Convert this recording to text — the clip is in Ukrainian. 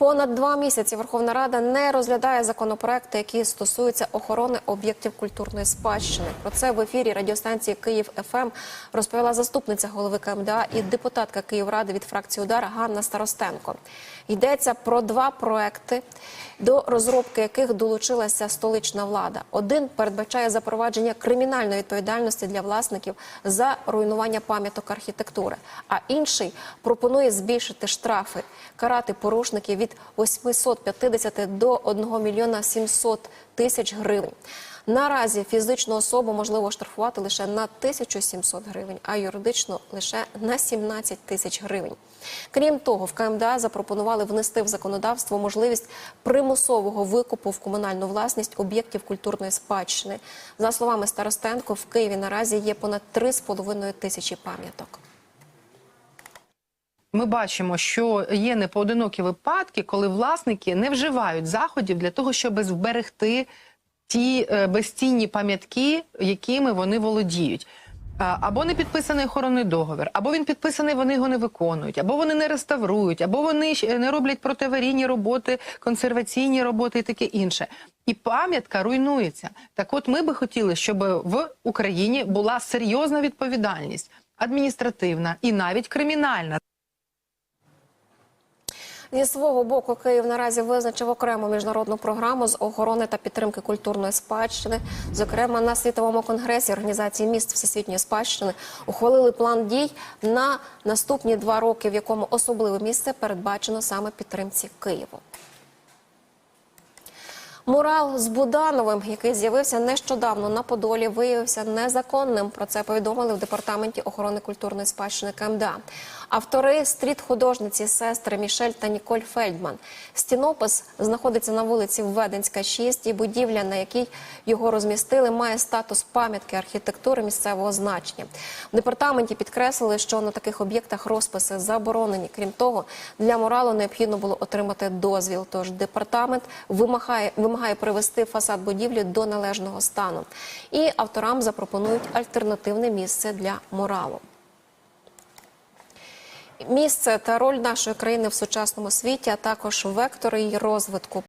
Понад два місяці Верховна Рада не розглядає законопроекти, які стосуються охорони об'єктів культурної спадщини. Про це в ефірі радіостанції Київ ФМ розповіла заступниця голови КМДА і депутатка Київради від фракції Удар Ганна Старостенко. Йдеться про два проекти, до розробки яких долучилася столична влада. Один передбачає запровадження кримінальної відповідальності для власників за руйнування пам'яток архітектури, а інший пропонує збільшити штрафи, карати порушників від 850 до 1 мільйона 700 тисяч гривень. Наразі фізичну особу можливо штрафувати лише на 1700 гривень, а юридично лише на 17 тисяч гривень. Крім того, в КМДА запропонували внести в законодавство можливість примусового викупу в комунальну власність об'єктів культурної спадщини. За словами Старостенко, в Києві наразі є понад 3,5 тисячі пам'яток. Ми бачимо, що є непоодинокі випадки, коли власники не вживають заходів для того, щоб зберегти ті е, безцінні пам'ятки, якими вони володіють. Або не підписаний охоронний договір, або він підписаний, вони його не виконують, або вони не реставрують, або вони не роблять протиаварійні роботи, консерваційні роботи і таке інше. І пам'ятка руйнується. Так, от ми би хотіли, щоб в Україні була серйозна відповідальність адміністративна і навіть кримінальна. Зі свого боку, Київ наразі визначив окрему міжнародну програму з охорони та підтримки культурної спадщини. Зокрема, на світовому конгресі організації міст всесвітньої спадщини ухвалили план дій на наступні два роки, в якому особливе місце передбачено саме підтримці Києву. Мурал з Будановим, який з'явився нещодавно на Подолі, виявився незаконним. Про це повідомили в департаменті охорони культурної спадщини КМДА. Автори стріт-художниці сестри Мішель та Ніколь Фельдман. Стінопис знаходиться на вулиці Введенська, 6, і будівля, на якій його розмістили, має статус пам'ятки архітектури місцевого значення. В департаменті підкреслили, що на таких об'єктах розписи заборонені. Крім того, для муралу необхідно було отримати дозвіл. Тож департамент вимагає, вимагає привести фасад будівлі до належного стану. І авторам запропонують альтернативне місце для муралу. Місце та роль нашої країни в сучасному світі, а також вектори її розвитку.